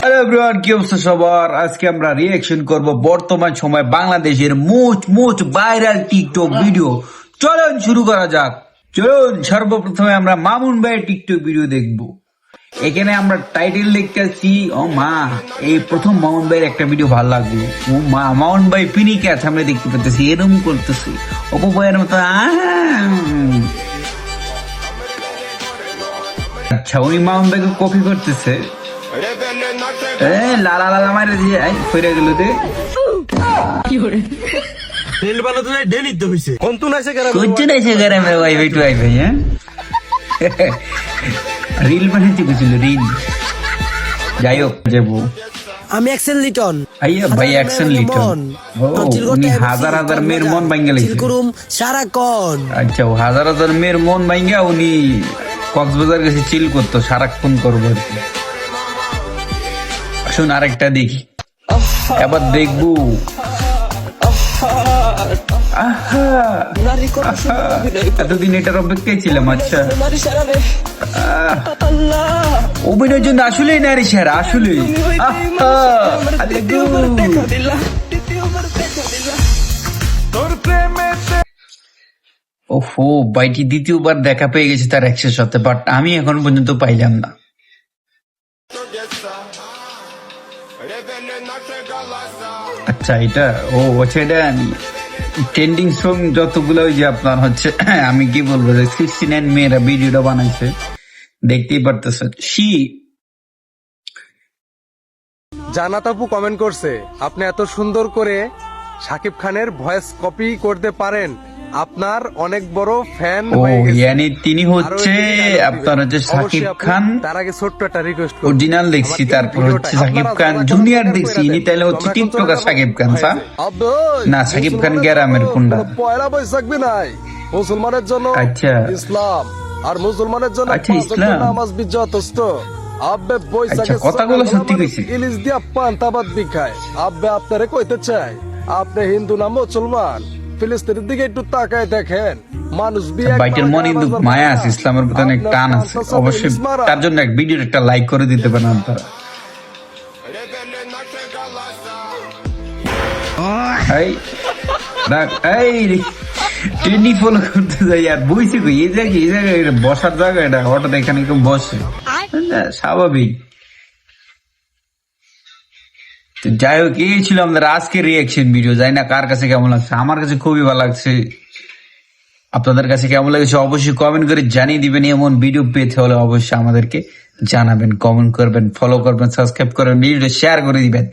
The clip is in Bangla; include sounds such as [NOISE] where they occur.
হ্যালো এভরিওয়ান কি অবস্থা সবার? আজকে আমরা করব বর্তমান সময় বাংলাদেশের most most viral TikTok video চলুন শুরু করা যাক। চলুন, সর্বপ্রথমে আমরা মামুন ভাইয়ের টিকটক ভিডিও দেখব। এখানে আমরা টাইটেল দেখতেছি ও মা, এই প্রথম মামুন ভাইয়ের একটা ভিডিও ভালো লাগবে। ও মা, মামুন ভাই পিনিকে আমরা দেখতে পাচ্ছি এরকম করতেছি। অপু ভাইয়ের মতো! আচ্ছা উনি মাহম বেগে কপি করতেছে। এ লালা লালা মারে দিয়ে ফিরে গেল কি করে রিল রিল যাই হোক আমি লিটন। আইয়া ভাই লিটন। হাজার হাজার মেয়ের মন সারা আচ্ছা হাজার হাজার মেয়ের মন ভাঙ্গা উনি কক্সবাজার গেছে চিল করতো, সারাক্ষণ করব। শুন, আরেকটা দেখি। এবার দেখব। এতদিন এটার অপেক্ষায় ছিলাম আচ্ছা। অভিনয়ের জন্য আসলেই নারী সেরা আসলে ওহো বাইটি দ্বিতীয়বার দেখা পেয়ে গেছে তার এক্সের সাথে বাট আমি এখন পর্যন্ত পাইলাম না। আচ্ছা এটা, ও আচ্ছা এটা ট্রেন্ডিং সং যতগুলো ওই যে আপনার হচ্ছে, [CLEARS THROAT] আমি কি বলব যে সিক্সটি নাইন মেয়েরা ভিডিওটা বানাইছে, দেখতেই পারতেছেন। সি জানাত আপু কমেন্ট করছে, আপনি এত সুন্দর করে সাকিব খানের ভয়েস কপি করতে পারেন আপনার অনেক বড় ফ্যান হয়ে গেছে। ইয়ানি তিনি হচ্ছে আপনার হচ্ছে সাকিব খান। তার আগে ছোট্ট একটা রিকোয়েস্ট অরিজিনাল দেখছি তারপর হচ্ছে সাকিব খান জুনিয়র দেখছি ইনি তাহলে হচ্ছে টিকটকার সাকিব খান না, সাকিব খান গ্রামের কোনটা? পয়লা বৈশাখ বি নাই। মুসলমানের জন্য আচ্ছা। ইসলাম। আর মুসলমানের জন্য আচ্ছা, ইসলাম। নামাজ বি যথেষ্ট আব্বে বৈশাখে আচ্ছা, কথাগুলো সত্যি কইছে। ইলিশ দিয়া পান্তাবাদ বি খায় আব্বে আপনারে কইতে চাই আপনি হিন্দু না মুসলমান? ফিলিস্তিনের দিকে একটু তাকায় দেখেন। মানুষ মনে কিন্তু মায়া আছে ইসলামের প্রতি অনেক টান আছে। অবশ্যই তার জন্য এক ভিডিওর একটা লাইক করে দিতে পারেন আপনারা। এই এই ট্রেন্ডি ফলো করতে যাই আর বইছি এই জায়গায় এই জায়গায় বসার জায়গা এটা হঠাৎ এখানে কেউ বসে। স্বাভাবিক। যাই হোক, এই ছিল আমাদের আজকের রিয়াকশন ভিডিও যাই না কার কাছে কেমন লাগছে। আমার কাছে খুবই ভালো লাগছে। আপনাদের কাছে কেমন লাগছে অবশ্যই কমেন্ট করে জানিয়ে দিবেন। এমন ভিডিও পেতে হলে অবশ্যই আমাদেরকে জানাবেন কমেন্ট করবেন ফলো করবেন সাবস্ক্রাইব করবেন ভিডিওটা শেয়ার করে দিবেন।